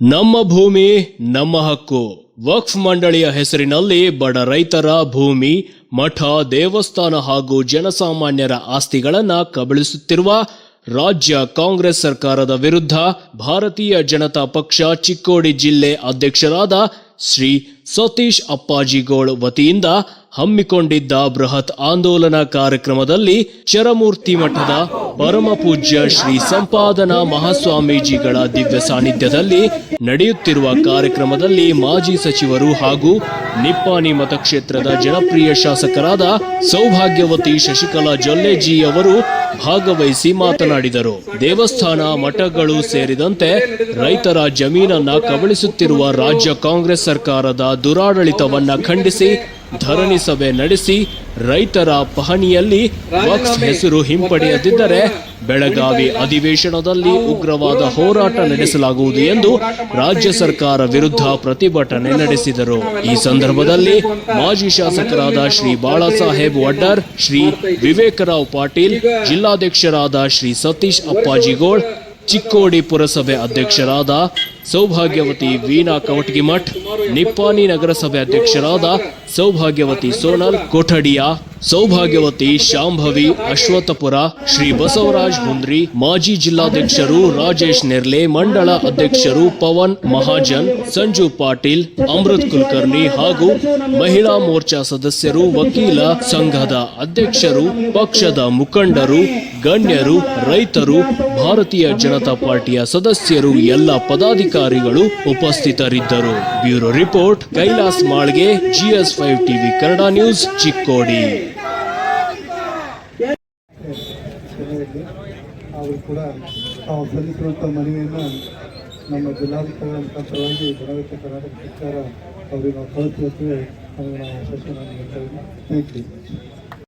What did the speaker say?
ನಮ್ಮ ಭೂಮಿ, ನಮ್ಮ ಹಕ್ಕು. ವಕ್ಫ್ ಮಂಡಳಿಯ ಹೆಸರಿನಲ್ಲಿ ಬಡ ರೈತರ ಭೂಮಿ, ಮಠ, ದೇವಸ್ಥಾನ ಹಾಗೂ ಜನಸಾಮಾನ್ಯರ ಆಸ್ತಿಗಳನ್ನು ಕಬಳಿಸುತ್ತಿರುವ ರಾಜ್ಯ ಕಾಂಗ್ರೆಸ್ ಸರ್ಕಾರದ ವಿರುದ್ಧ ಭಾರತೀಯ ಜನತಾ ಪಕ್ಷ ಚಿಕ್ಕೋಡಿ ಜಿಲ್ಲೆ ಅಧ್ಯಕ್ಷರಾದ ಶ್ರೀ ಸತೀಶ್ ಅಪ್ಪಾಜಿಗೋಳ್ ವತಿಯಿಂದ ಹಮ್ಮಿಕೊಂಡಿದ್ದ ಬೃಹತ್ ಆಂದೋಲನ ಕಾರ್ಯಕ್ರಮದಲ್ಲಿ ಚರಮೂರ್ತಿ ಮಠದ ಪರಮ ಪೂಜ್ಯ ಶ್ರೀ ಸಂಪಾದನಾ ಮಹಾಸ್ವಾಮೀಜಿಗಳ ದಿವ್ಯ ಸಾನ್ನಿಧ್ಯದಲ್ಲಿ ನಡೆಯುತ್ತಿರುವ ಕಾರ್ಯಕ್ರಮದಲ್ಲಿ ಮಾಜಿ ಸಚಿವರು ಹಾಗೂ ನಿಪ್ಪಾಣಿ ಮತಕ್ಷೇತ್ರದ ಜನಪ್ರಿಯ ಶಾಸಕರಾದ ಸೌಭಾಗ್ಯವತಿ ಶಶಿಕಲಾ ಜೊಲ್ಲೆಜಿ ಅವರು ಭಾಗವಹಿಸಿ ಮಾತನಾಡಿದರು. ದೇವಸ್ಥಾನ ಮಠಗಳು ಸೇರಿದಂತೆ ರೈತರ ಜಮೀನನ್ನ ಕಬಳಿಸುತ್ತಿರುವ ರಾಜ್ಯ ಕಾಂಗ್ರೆಸ್ ಸರ್ಕಾರದ ದುರಾಡಳಿತವನ್ನ ಖಂಡಿಸಿ ಧರಣಿ ಸಭೆ ನಡೆಸಿ ರೈತರ ಪಹಣಿಯಲ್ಲಿ ವಕ್ಸ್ ಹೆಸರು ಹಿಂಪಡೆಯದಿದ್ದರೆ ಬೆಳಗಾವಿ ಅಧಿವೇಶನದಲ್ಲಿ ಉಗ್ರವಾದ ಹೋರಾಟ ನಡೆಸಲಾಗುವುದು ಎಂದು ರಾಜ್ಯ ಸರ್ಕಾರ ವಿರುದ್ಧ ಪ್ರತಿಭಟನೆ ನಡೆಸಿದರು. ಈ ಸಂದರ್ಭದಲ್ಲಿ ಮಾಜಿ ಶಾಸಕರಾದ ಶ್ರೀ ಬಾಳಾಸಾಹೇಬ್ ವಡ್ಡರ್ ಶ್ರೀ ವಿವೇಕರಾವ್ ಪಾಟೀಲ್ ಜಿಲ್ಲಾಧ್ಯಕ್ಷರಾದ ಶ್ರೀ ಸತೀಶ್ ಅಪ್ಪಾಜಿಗೋಳ್ ಚಿಕ್ಕೋಡಿ ಪುರಸಭೆ ಅಧ್ಯಕ್ಷರಾದ ಸೌಭಾಗ್ಯವತಿ ವೀಣಾ ಕವಟಗಿಮಠ್ ನಿಪ್ಪಾನಿ ನಗರಸಭೆ ಅಧ್ಯಕ್ಷರಾದ ಸೌಭಾಗ್ಯವತಿ ಸೋನಲ್ ಕೊಠಡಿಯ ಸೌಭಾಗ್ಯವತಿ ಶಾಂಭವಿ ಅಶ್ವತ್ಥಪುರ ಶ್ರೀ ಬಸವರಾಜ್ ಹುಂದ್ರಿ, ಮಾಜಿ ಜಿಲ್ಲಾಧ್ಯಕ್ಷರು ರಾಜೇಶ್ ನೆರ್ಲೆ, ಮಂಡಳ ಅಧ್ಯಕ್ಷರು ಪವನ್ ಮಹಾಜನ್, ಸಂಜು ಪಾಟೀಲ್, ಅಮೃತ್ ಕುಲಕರ್ಣಿ ಹಾಗೂ ಮಹಿಳಾ ಮೋರ್ಚಾ ಸದಸ್ಯರು ವಕೀಲ ಸಂಘದ ಅಧ್ಯಕ್ಷರು, ಪಕ್ಷದ ಮುಖಂಡರು, ಗಣ್ಯರು, ರೈತರು, ಭಾರತೀಯ ಜನತಾ ಪಾರ್ಟಿಯ ಸದಸ್ಯರು, ಎಲ್ಲ ಪದಾಧಿಕಾರಿಗಳು ಉಪಸ್ಥಿತರಿದ್ದರು. Bureau report Kailas Malge, GS five TV Kannada news, Chikkodi. ಅವರು ಕೂಡ ತಾವು ಸಲ್ಲಿಸಿರುವಂಥ ಮನವಿಯನ್ನು ನಮ್ಮ ಜಿಲ್ಲಾಧಿಕಾರಿ ಮುಖಾಂತರವಾಗಿ ಗುಣವತ್ತ ಕರ್ನಾಟಕ ಸರ್ಕಾರ ಅವರಿಗೆ ನಾವು ಕಳಿಸಿರುತ್ತೇವೆ ಅದನ್ನು ನಾವು ಇದ್ದೀವಿ ಥ್ಯಾಂಕ್ ಯು